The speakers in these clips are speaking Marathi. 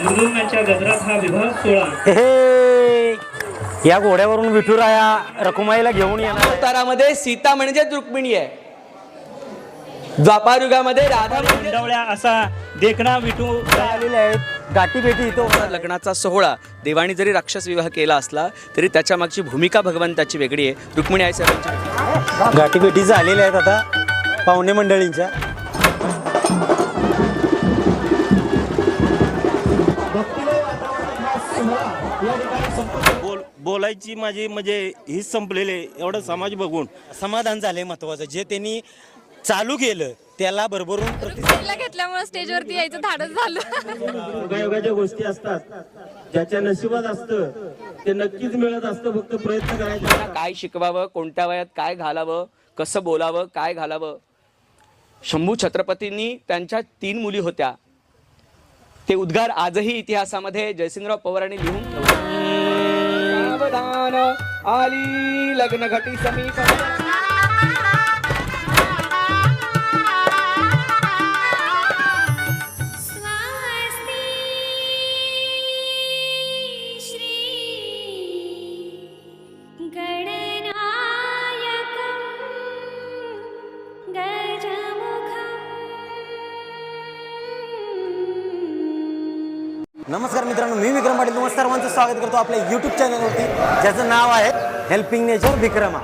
मृदुंगाच्या गजरात हा विवाह सोहळा हे या घोड्यावरून विठुराया रकुमाईला घेऊन येणार. अवतारामध्ये सीता म्हणजेच रुक्मिणी आहे. द्वापारयुगामध्ये राधा म्हणजे मंडवळ्या असा देखणा विठू आलेले आहेत. गाठी भेटी इथं लग्नाचा सोहळा. देवाणी जरी राक्षस विवाह केला असला तरी त्याच्या मागची भूमिका भगवंताची वेगळी आहे. रुक्मिणी आई साहेबांची गाठी भेटी झालेल्या आहेत आता पाहुणे मंडळींच्या. बोलायची माझी म्हणजे हीच संपलेली एवढं समाज बघून. समाधान झालंय महत्वाचं. जे त्यांनी चालू केलं त्याला भरभरून प्रतिसाद. पहिला घेतल्यामुळे स्टेजवरती यायचं धाडच झालं. योगायोगाच्या गोष्टी असतात. ज्याच्या नशिबात असतं ते नक्कीच मिळत असतं फक्त प्रयत्न करायचा काय शिकवावं कोणत्या वयात काय घालावं कसं बोलावं काय घालावं? शंभू छत्रपतींनी त्यांच्या तीन मुली होत्या. ते उद्गार आजही इतिहासामध्ये जयसिंगराव पवारांनी लिहून ठेवले सावधान आली लग्न घटी समीप. स्वागत करतो आपल्या यूट्यूब चॅनलवरती ज्याचं नाव आहे हेल्पिंग नेचर विक्रमा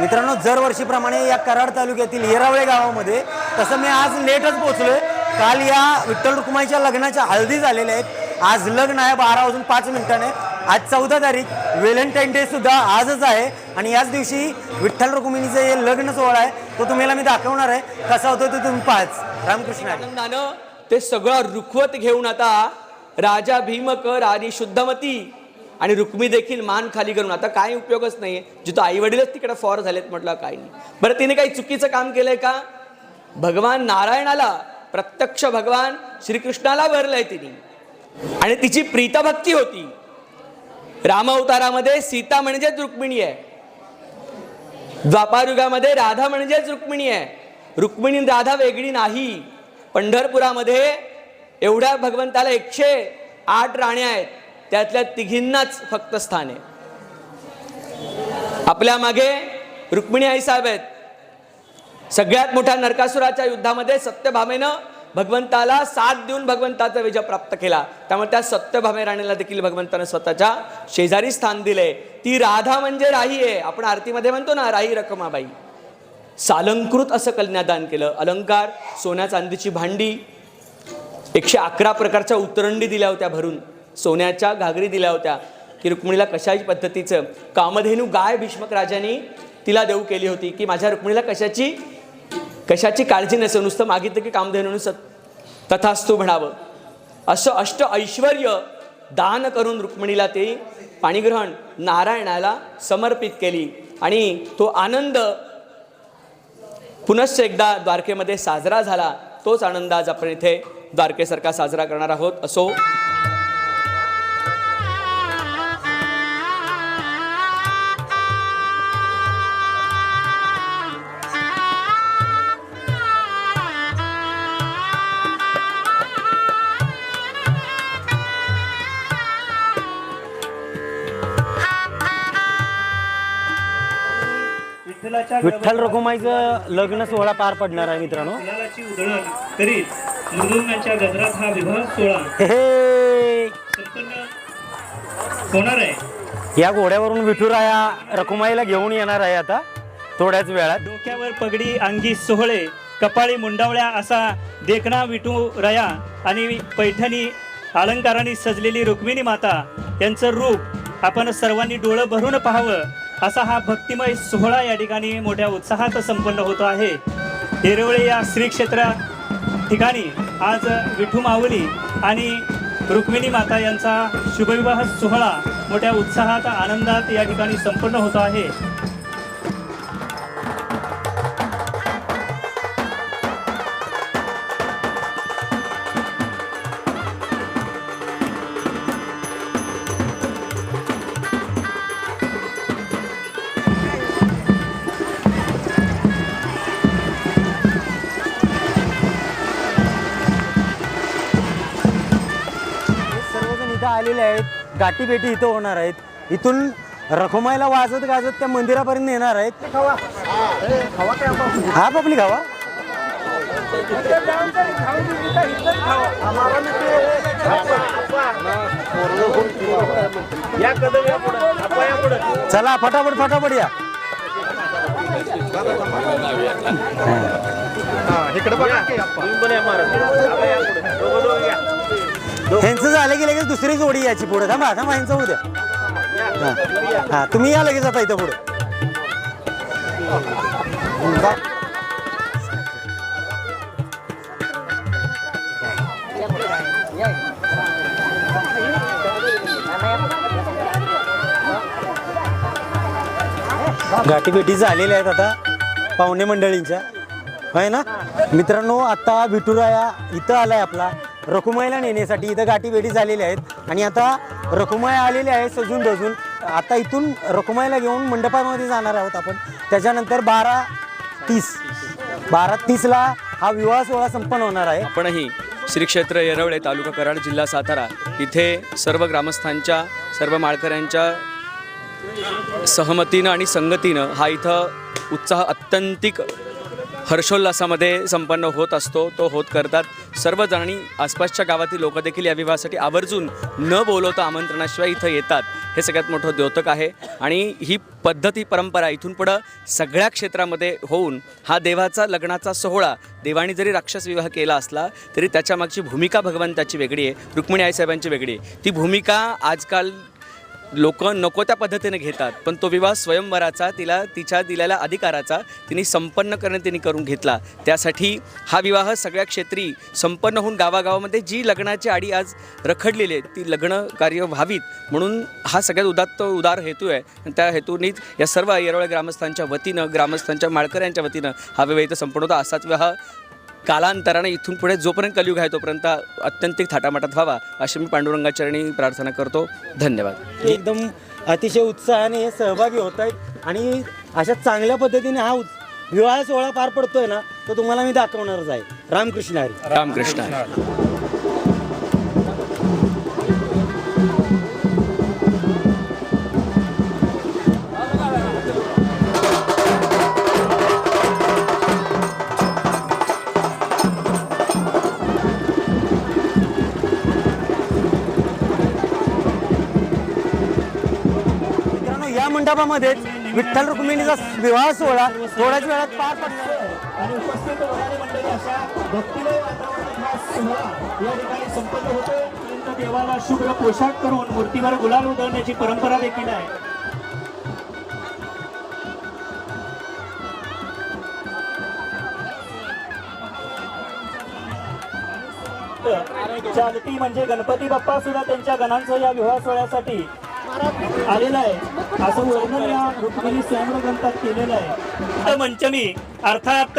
मित्रांनो दरवर्षीप्रमाणे या कराड तालुक्यातील येरावळे गावामध्ये तसं मी आज लेटच पोहोचलोय. काल या विठ्ठल रुक्माईच्या लग्नाच्या हळदी झालेल्या आहेत. आज लग्न आहे बारा वाजून पाच मिनिटाने. आज चौदा तारीख व्हॅलेंटाईन डे सुद्धा आजच आहे. आणि याच दिवशी विठ्ठल रुक्मिणीचं हे लग्न सोहळा आहे तो तुम्हाला मी दाखवणार आहे. कसा होतो तो तुम्ही पाच रामकृष्ण आनंदानं ते सगळं रुखवत घेऊन आता राजा भीमकर आणि शुद्धमती आणि रुक्मी देखील मान खाली करून. आता काही उपयोगच नाही जिथं आई वडीलच तिकडे फॉर झालेत म्हटलं काही नाही. बरं तिने काही चुकीचं काम केलंय का? भगवान नारायणाला प्रत्यक्ष भगवान श्रीकृष्णाला वरलंय तिने. आणि तिची प्रीतभक्ती होती. राम अवतारामध्ये सीता म्हणजेच रुक्मिणी आहे. द्वापारुगामध्ये राधा म्हणजेच रुक्मिणी आहे. रुक्मिणी राधा वेगळी नाही. पंढरपुरामध्ये एवढ्या भगवंताला एकशे आठ राण्या आहेत. त्यातल्या तिघींनाच फक्त स्थान आहे. आपल्या मागे रुक्मिणी आई साहेब आहेत. सगळ्यात मोठ्या नरकासुराच्या युद्धामध्ये सत्यभामेनं भगवंताला साथ देऊन भगवंताचा विजय प्राप्त केला. त्यामुळे त्या सत्यभामे राणीला देखील भगवंताने स्वतःच्या शेजारी स्थान दिले ती राधा म्हणजे राही आहे. आपण आरतीमध्ये म्हणतो ना राही रकमाबाई सालंकृत असं कन्यादान केलं. अलंकार सोन्या चांदीची भांडी एकशे अकरा प्रकारच्या उतरंडी दिल्या होत्या भरून. सोन्याच्या घागरी दिल्या होत्या. की रुक्मिणीला कशाही पद्धतीचं? कामधेनू गाय भीष्मक राजांनी तिला देऊ केली होती. की माझ्या रुक्मिणीला कशाची कशाची काळजी नसेल? नुसतं मागितलं की कामधेनू सत तथास्तू म्हणावं. असं अष्ट ऐश्वर दान करून रुक्मिणीला ते पाणीग्रहण नारायणाला समर्पित केली. आणि तो आनंद पुनश्च एकदा द्वारकेमध्ये साजरा झाला. तोच आनंद आज आपण इथे द्वारकेसारखा साजरा करणार आहोत. असो. विठ्ठल रकुमाईचं लग्न सोहळा पार पडणार आहे मित्रांनो. करीत मृदुंगाच्या गजरात हा विवाह सोहळा संपन्न होणार आहे. या घोड्यावरून विठुराया रकुमाईला घेऊन येणार आहे आता थोड्याच वेळात. डोक्यावर पगडी अंगी सोहळे कपाळी मुंडावळ्या असा देखणा विटू रया आणि पैठणी अलंकाराने सजलेली रुक्मिणी माता यांचं रूप आपण सर्वांनी डोळं भरून पाहावं असा हा भक्तिमय सोहळा या ठिकाणी मोठ्या उत्साहात संपन्न होतो आहे. येरवळे या श्री क्षेत्रा ठिकाणी आज विठू माऊली आणि रुक्मिणी माता यांचा शुभविवाह सोहळा मोठ्या उत्साहात आनंदात या ठिकाणी संपन्न होतो आहे. गाठीभेटी इथं होणार आहेत. इथून रखुमाईला वाजत गाजत त्या मंदिरापर्यंत येणार आहेत. हा पब्लिक पुढं. चला फटाफट फटाफट या. इकडे बघा. ह्यांचं झालं की लगेच दुसरी जोडी याची पुढे. थांबा थांबा ह्यांचं उद्या हा. तुम्ही या लगेच आता इथं पुढे. गाठीभेटी झालेल्या आहेत आता पाहुणे मंडळींच्या. आहे ना? मित्रांनो आता विठुराया इथं आलाय आपला. रखुमाईला नेण्यासाठी इथं गाठीभेटी झालेल्या आहेत. आणि आता रखुमाई आलेले आहे सजून दजून आता इथून रखुमाईला घेऊन मंडपामध्ये जाणार आहोत आपण. त्याच्यानंतर बारा तीस. बारा तीसला हा विवाह सोहळा संपन्न होणार आहे. आपणही श्री क्षेत्र येरवळे तालुका कराड जिल्हा सातारा इथे सर्व ग्रामस्थांच्या सर्व माळकऱ्यांच्या सहमतीनं आणि संगतीनं हा इथं उत्साह अत्यंतिक हर्षोल्लासामध्ये संपन्न होत असतो तो होत करतात. सर्वजणांनी आसपासच्या गावातील लोक देखील या विवाहासाठी आवर्जून न बोलवता आमंत्रणाशिवाय इथं येतात. हे सगळ्यात मोठं द्योतक आहे. आणि ही पद्धत ही परंपरा इथून पुढं सगळ्या क्षेत्रामध्ये होऊन हा देवाचा लग्नाचा सोहळा देवाने जरी राक्षस विवाह केला असला तरी त्याच्यामागची भूमिका भगवंताची वेगळी आहे. रुक्मिणी आईसाहेबांची वेगळी आहे. ती भूमिका आजकाल लोक नको त्या पद्धतीने घेतात पण तो विवाह स्वयंवराचा तिला तिच्या दिलेल्या अधिकाराचा तिने संपन्न करणे तिने करून घेतला. त्यासाठी हा विवाह सगळ्या क्षेत्री संपन्न होऊन गावागावामध्ये जी लग्नाची आडी आज रखडलेली आहे ती लग्न कार्य व्हावीत म्हणून हा सगळ्यात उदात्त उदार हेतू आहे. आणि त्या हेतूनीच या सर्व येरवळे ग्रामस्थांच्या वतीनं ग्रामस्थांच्या माळकऱ्यांच्या वतीनं हा विवाह इथं संपन्न होता. असाच विवाह कालांतराने इथून पुढे जोपर्यंत कलियुग आहे तोपर्यंत अत्यंतिक थाटामाटात व्हावा अशी मी पांडुरंगाचरणी प्रार्थना करतो. धन्यवाद. एकदम अतिशय उत्साहाने हे सहभागी होत आहेत आणि अशा चांगल्या पद्धतीने हा विवाह सोहळा पार पडतोय ना तो तुम्हाला मी दाखवणारच आहे. रामकृष्ण हरी. रामकृष्ण मित्रांनो विठ्ठल रुक्मिणीचा विवाह सोहळा थोड्याच वेळात पार पडणार देवाला शुभ्र पोशाख करून मूर्तीवर गुलाल उधळण्याची परंपरा देखील आहे. चालती म्हणजे गणपती बाप्पा सुद्धा त्यांच्या गणांचं या विवाह सोहळ्यासाठी आलेला आहे. असं वर्णन या रुक्मिणी स्वयंवर ग्रंथात केलेलं आहे. मंचमी अर्थात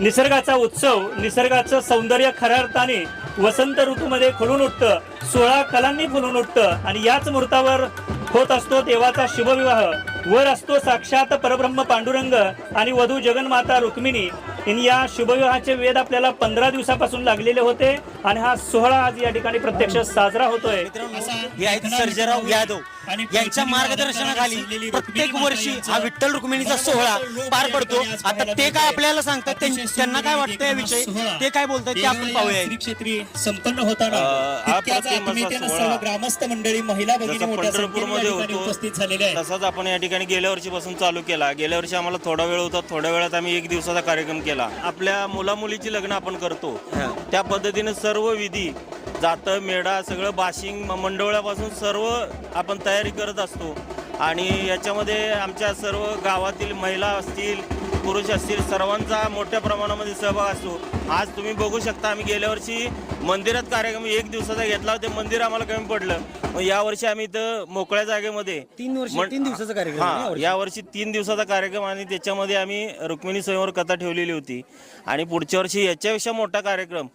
निसर्गाचा उत्सव निसर्गाचं सौंदर्य खऱ्या अर्थाने वसंत ऋतूमध्ये खुलून उठतं सोळा कलांनी फुलून उठतं आणि याच मुहूर्तावर होत असतो देवाचा शुभविवाह. वर असतो साक्षात परब्रह्म पांडुरंग आणि वधू जगन्माता रुक्मिणी. आणि या शुभविवाहाचे वेद आपल्याला पंधरा दिवसापासून लागलेले होते आणि हा सोहळा आज या ठिकाणी प्रत्यक्ष साजरा होतोय. यादव यांच्या मार्गदर्शनाखाली प्रत्येक वर्षी हा विठ्ठल रुक्मिणीचा सोहळा पार पडतो. आता ते काय आपल्याला सांगतात त्यां- त्यांना काय वाटतं याविषयी ते काय बोलतात ते आपण पाहूया. क्षेत्री संपन्न होताना ग्रामस्थ मंडळी महिला या उपस्थित झालेले आहेत. तसाच आपण या ठिकाणी गेल्या वर्षीपासून चालू केला. गेल्या वर्षी आम्हाला थोडा वेळ होता थोड्या वेळात आम्ही एक दिवसाचा कार्यक्रम केला. आपल्या मुला मुलीची लग्न आपण करतो. त्या पद्धतीने सर्व विधी जातं मेढा सगळं बाशिंग म- मंडवळ्यापासून सर्व आपण तयारी करत असतो. आणि याच्यामध्ये आमच्या सर्व गावातील महिला असतील पुरुष असतील सर्वांचा मोठ्या प्रमाणामध्ये सहभाग असतो. आज तुम्ही बघू शकता आम्ही गेल्या वर्षी मंदिरात कार्यक्रम एक दिवसाचा घेतला ते मंदिर आम्हाला कमी पडलं. मग यावर्षी आम्ही इथं मोकळ्या जागेमध्ये तीन वर्ष तीन दिवसाचा कार्यक्रम हा यावर्षी? या वर्षी तीन दिवसाचा कार्यक्रम आणि त्याच्यामध्ये आम्ही रुक्मिणी स्वयंवर कथा ठेवलेली होती. आणि पुढच्या वर्षी याच्यापेक्षा मोठा कार्यक्रम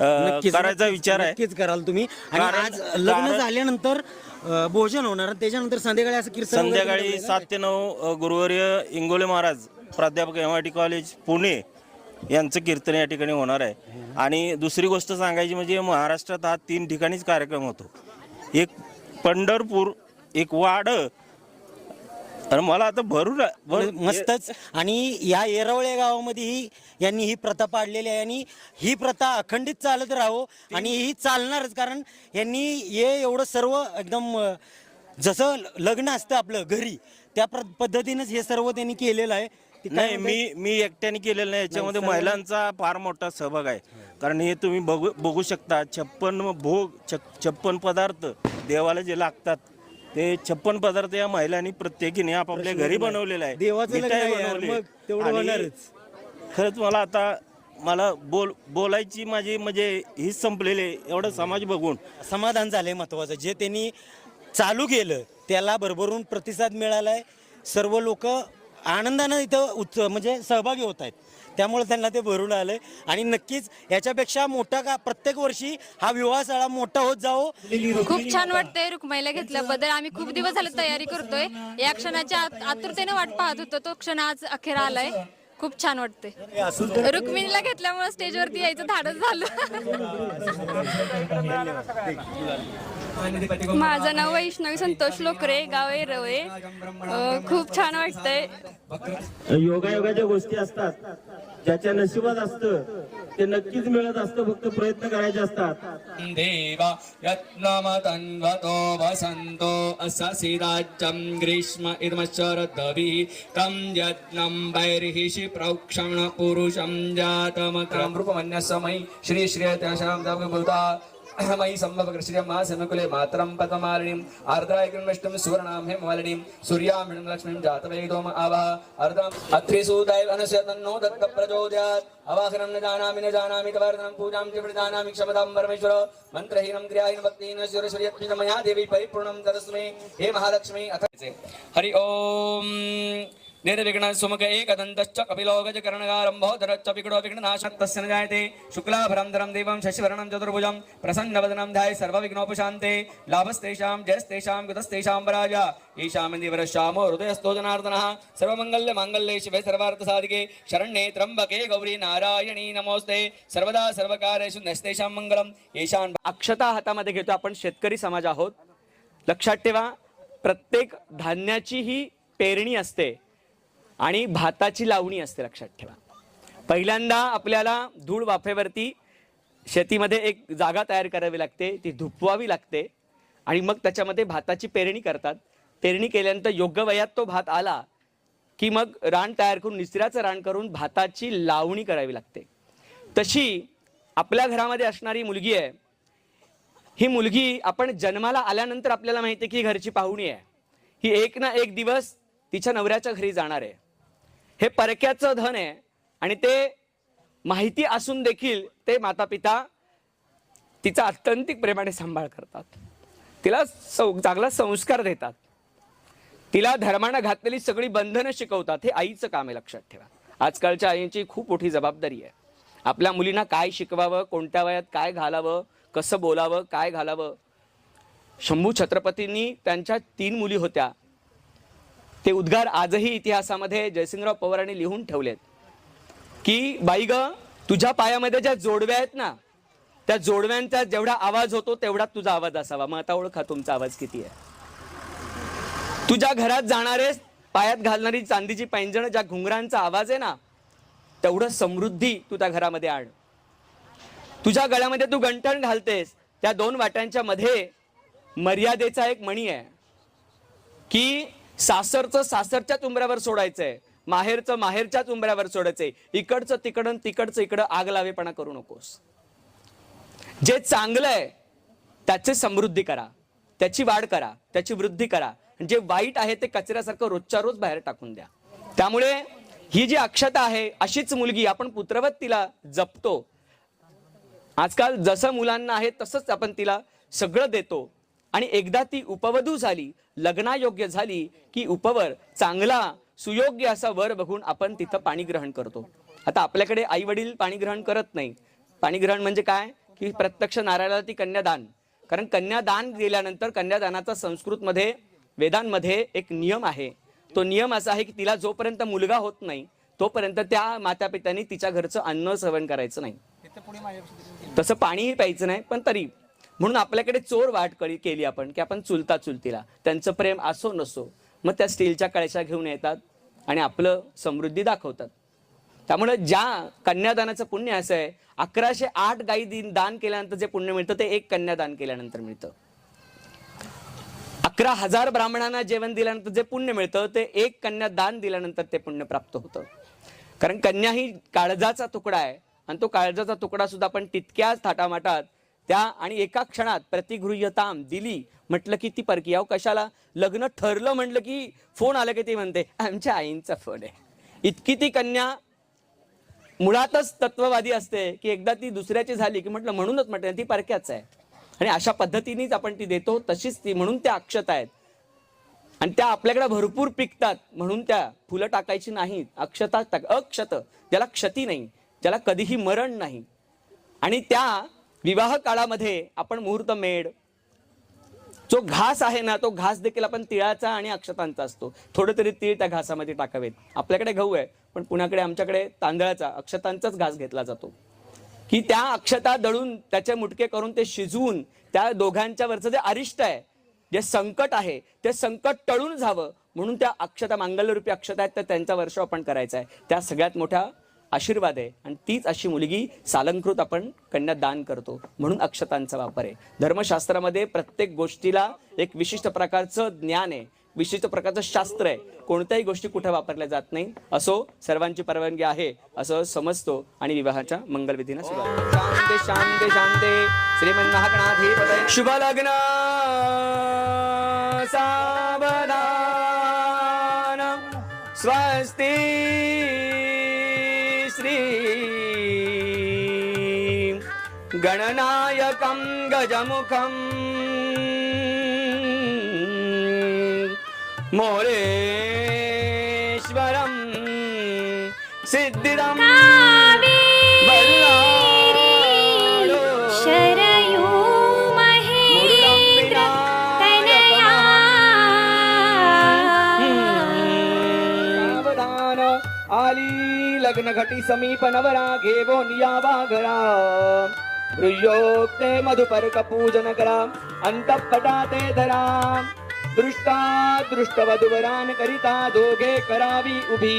अं, नक्कीच, करायचा नक्कीच, विचार आहे. नक्कीच कराल तुम्ही. आणि कारण- आज लग्न कारण- झाल्यानंतर अं, भोजन होणार आणि त्याच्यानंतर संध्याकाळी असं कीर्तन वगैरे संध्याकाळी केलं सात ते नऊ अ, गुरुवर्य इंगोले महाराज प्राध्यापक M I T college Pune यांचं कीर्तन या ठिकाणी होणार आहे. आणि दुसरी गोष्ट सांगायची म्हणजे महाराष्ट्रात हा तीन ठिकाणीच कार्यक्रम होतो. एक पंढरपूर एक वाड आणि मला आता भरून भर- मस्तच. आणि या येरवळे गावामध्ये ही यांनी ही प्रथा पाडलेली आहे आणि ही प्रथा अखंडित चालत राहो आणि ही चालणारच. कारण यांनी हे एवढं सर्व एकदम अं, जसं लग्न असतं आपलं घरी त्या प्र- पद्धतीनेच हे सर्व त्यांनी केलेलं आहे. ते काय नाही मी मी एकट्याने केलेलं नाही. याच्यामध्ये महिलांचा फार मोठा सहभाग आहे. कारण हे तुम्ही बघू बघू शकता छप्पन भोग छप्पन पदार्थ देवाला जे लागतात ते छप्पन पदार्थ या महिलांनी प्रत्येकीने आपापल्या घरी बनवलेले आहे देवाचं लग्न मिठाई आहे यार, बनवली. मग तेवढं आणि होणारच. खरंच मला आता मला बोल बोलायची माझी म्हणजे हीच संपलेली आहे. एवढं समाज बघून समाधान झालंय महत्वाचं जे त्यांनी चालू केलं त्याला भरभरून प्रतिसाद मिळालाय सर्व लोक आनंदानं इथं उत्स म्हणजे सहभागी होत आहेत त्यामुळे त्यांना ते भरून आलंय. आणि नक्कीच याच्यापेक्षा मोठा का प्रत्येक वर्षी हा विवाह सोहळा मोठा होत जावो. खूप छान वाटतंय रुक्माईला घेतल्याबद्दल आम्ही खूप दिवस झाले तयारी करतोय. या क्षणाच्या आत- आतुरतेने वाट पाहत होतो. तो क्षण आज अखेर आलाय. खूप छान वाटतंय. रुक्मिणीला घेतल्यामुळे स्टेजवरती यायचं धाडस झालं. माझं नाव वैष्णवी संतोष लोकरे गाव रवे खूप छान वाटतंय. योगायोगाच्या गोष्टी असतात. ज्याच्या नशिबात असतं ते नक्कीच मिळत असतं फक्त प्रयत्न करायचे असतात. देव यत्नमतन्वतो वसन्तो अससि राज्यं ग्रीष्म इदमशरदवि तं यत्नं वैर्हिषि प्रौक्षण पुरुषं जातमक्रं रूपमन्यसमयि श्री श्रेयत्याशां दवभूता मयि सम्भवकृष्यं मा समकुले मातरं पद्ममालिनीम् आर्द्राय कृष्णं सुवर्णां हेममालिनीं सूर्यां हिणं लक्ष्मीं जातवेदोम आवाह। अर्धम् अत्रिसूदैव अनस्य तन्नो दत्त प्रचोदयात् अवाहनं न जानामि न जानामि तवर्धनं पूजां च जानामि क्षमतां परमेश्वर। मन्त्रहीनं क्रियाहीनं भक्तिहीनं सुरश्वर्यत्मिज मया देवी परिपूर्णं तदस्मै। हे महालक्ष्मी अथ हरि ओम एकदन्तश्च कपिलो गजकर्णगारम्भो धरच्च विघ्ननाशक्तस्य न जायते। शुक्लाभरं धरं देवं शशिवर्णं चतुर्भुजं प्रसन्नवदनं ध्याय सर्वविघ्नोपशान्ते लाभस्तेषां जयस्तेषां कृतस्तेषां पराज ईशामन्दिवरश्यामो हृदयस्थो जनार्दनः। सर्वमङ्गल्यमाङ्गल्ये शिवे सर्वार्थसाधिके। शरण्ये त्र्यम्बके गौरी नारायणी नमोस्ते। सर्वदा सर्वकारेषु नस्तेषां मङ्गलम्। येषां अक्षता हातामध्ये घेतो आपण शेतकरी समाज आहोत। लक्षात ठेवा प्रत्येक धान्याची ही पेरणी असते. आणि भाताची लावणी असते लक्षात ठेवा. पहिल्यांदा आपल्याला धूळ वाफेवरती शेतीमध्ये एक जागा तयार करावी लागते ती धुपवावी लागते आणि मग त्याच्यामध्ये भाताची पेरणी करतात. पेरणी केल्यानंतर योग्य वयात तो भात आला की मग रान तयार करून निसऱ्याचं रान करून भाताची लावणी करावी लागते. तशी आपल्या घरामध्ये असणारी मुलगी आहे. ही मुलगी आपण जन्माला आल्यानंतर आपल्याला माहिती आहे की ही घरची पाहुणी आहे. ही एक ना एक दिवस तिच्या नवऱ्याच्या घरी जाणार आहे. हे परक्याचं धन आहे. आणि ते माहिती असून देखील ते माता पिता तिचा अत्यंतिक प्रेमाने सांभाळ करतात. तिला सौ चांगला संस्कार देतात. तिला धर्मानं घातलेली सगळी बंधनं शिकवतात. हे आईचं काम आहे लक्षात ठेवा. आजकालच्या आईंची खूप मोठी जबाबदारी आहे. आपल्या मुलींना काय शिकवावं कोणत्या वयात काय घालावं कसं बोलावं काय घालावं? शंभू छत्रपतींनी त्यांच्या तीन मुली होत्या. ते उद्गार आजही इतिहासामध्ये जयसिंगराव पवारांनी लिहून ठेवलेत. की बाई ग तुझ्या पायामध्ये ज्या जोडव्या आहेत ना त्या जोडव्यांचा जेवढा आवाज होतो तेवढा तुझा आवाज असावा. मग आता ओळखा तुमचा आवाज किती आहे. तुझ्या घरात जाणारे पायात घालणारी चांदीची पैंजण ज्या घुंगरांचा आवाज आहे ना तेवढं समृद्धी तू त्या घरामध्ये आण. तुझ्या गळ्यामध्ये तू गंठण घालतेस त्या दोन वाट्यांच्या मध्ये मर्यादेचा एक मणी आहे. की सासरचं सासरच्याच उंबऱ्यावर सोडायचंय. माहेरचं माहेरच्याच उंबऱ्यावर सोडायचंय. इकडचं तिकडं तिकडचं इकडं आग लावेपणा करू नकोस. जे चांगलं आहे त्याची समृद्धी करा. त्याची वाढ करा. त्याची वृद्धी करा. जे वाईट आहे ते कचऱ्यासारखं रोजच्या रोज बाहेर टाकून द्या. त्यामुळे ही जी अक्षता आहे अशीच मुलगी आपण पुत्रवत तिला जपतो. आजकाल जसं मुलांना आहे तसंच आपण तिला सगळं देतो. आणि एकदा ती उपवधू झाली लग्नायोग्य झाली की उपवर चांगला सुयोग्य असा वर बघून आपण तिथं पाणी ग्रहण करतो. आता आपल्याकडे आई वडील पाणी ग्रहण करत नाही. पाणी ग्रहण म्हणजे काय? की प्रत्यक्ष नारायणाला ती कन्यादान. कारण कन्यादान दिल्यानंतर कन्यादानाचा संस्कृतमध्ये वेदांमध्ये एक नियम आहे. तो नियम असा आहे की तिला जोपर्यंत मुलगा होत नाही तोपर्यंत त्या माता पित्यांनी तिच्या घरचं अन्न सेवन करायचं नाही. तसं पाणीही प्यायचं नाही पण तरी. म्हणून आपल्याकडे चोर वाट कळी केली आपण की आपण चुलता चुलतीला. त्यांचं प्रेम असो नसो मग त्या स्टीलच्या कळशा घेऊन येतात आणि आपलं समृद्धी दाखवतात. त्यामुळे ज्या कन्यादानाचं पुण्य असं आहे अकराशे आठ गाई दिन दान केल्यानंतर जे पुण्य मिळतं ते एक कन्यादान केल्यानंतर मिळतं. अकरा हजार ब्राह्मणांना जेवण दिल्यानंतर जे पुण्य मिळतं ते एक कन्या दान दिल्यानंतर ते पुण्य प्राप्त होतं. कारण कन्या ही काळजाचा तुकडा आहे आणि तो काळजाचा तुकडा सुद्धा आपण तितक्याच थाटामाटात त्या आणि एका क्षणात प्रतिगृह्यताम दिली. म्हटलं की ती परकी. अहो कशाला? लग्न ठरलं म्हटलं की फोन आलं की ती म्हणते आमच्या आईंचा फोन आहे. इतकी ती कन्या मुळातच तत्ववादी असते की एकदा ती दुसऱ्याची झाली की म्हटलं म्हणूनच म्हटलं ती परक्याच आहे. आणि अशा पद्धतीनेच आपण ती देतो तशीच ती म्हणून त्या अक्षता आहेत. आणि त्या आपल्याकडे भरपूर पिकतात म्हणून त्या फुलं टाकायची नाहीत. अक्षता टाक अक्षत. ज्याला क्षती नाही ज्याला कधीही मरण नाही. आणि त्या विवाह काळामध्ये आपण मुहूर्त मेढ जो घास आहे ना तो घास देखील आपण तिळाचा आणि अक्षतांचा असतो. थोडं तरी तीळ त्या घासामध्ये टाकावेत. आपल्याकडे गहू आहे पण पुण्याकडे आमच्याकडे तांदळाचा अक्षतांचाच घास घेतला जातो. की त्या अक्षता दळून त्याचे मुटके करून ते शिजवून त्या दोघांच्या वरचं जे अरिष्ट आहे जे संकट आहे ते संकट टळून जावं म्हणून त्या अक्षता मांगल्यरूपी अक्षता आहेत तर त्यांचा वर्ष आपण करायचा आहे. त्या सगळ्यात मोठ्या आशीर्वाद आहे. आणि तीच अशी मुलगी सालंकृत आपण कन्या दान करतो. म्हणून अक्षतांचा वापर आहे. धर्मशास्त्रामध्ये प्रत्येक गोष्टीला एक विशिष्ट प्रकारचं ज्ञान आहे. विशिष्ट प्रकारचं शास्त्र आहे. कोणत्याही गोष्टी कुठे वापरल्या जात नाही. असो सर्वांची परवानगी आहे असं समजतो आणि विवाहाच्या मंगलविधीनं सुरुवात. शांते शांते शांती. शुभ लग्न सावधान. स्वस्ती गणनायकं गजमुखम् मोरेश्वरं सिद्धिदम् घटी समीप सिद्धिरं आलीलग्नघटी निया निवाघरा गृह्योक्ते मधुपर्क पूजन करा अंतपटा ते धरा। दृष्टा दृष्ट वधुवरान करिता दोघे करावी उभी।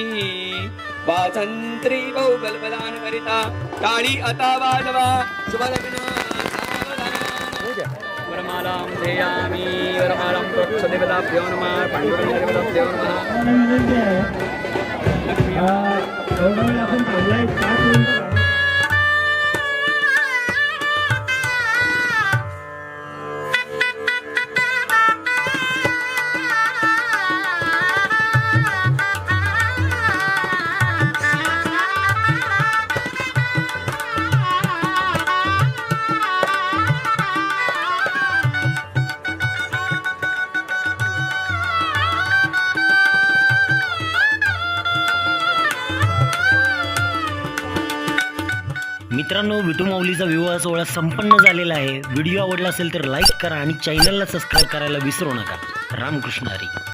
वासंत्री बहु गलबदान करिता टाळी आता वाजवा। शुभ लग्न वरमालां ध्येयामि वरमालां प्रोक्षदेवताभ्यो नमः पाण्डुरङ्गदेवताभ्यो नमः। आपण थांबलाय मित्रांनो विठू माऊलीचा विवाह सोहळा संपन्न झालेला आहे. व्हिडिओ आवडला असेल तर लाईक करा आणि चॅनलला सबस्क्राईब करायला विसरू नका. रामकृष्ण हरी.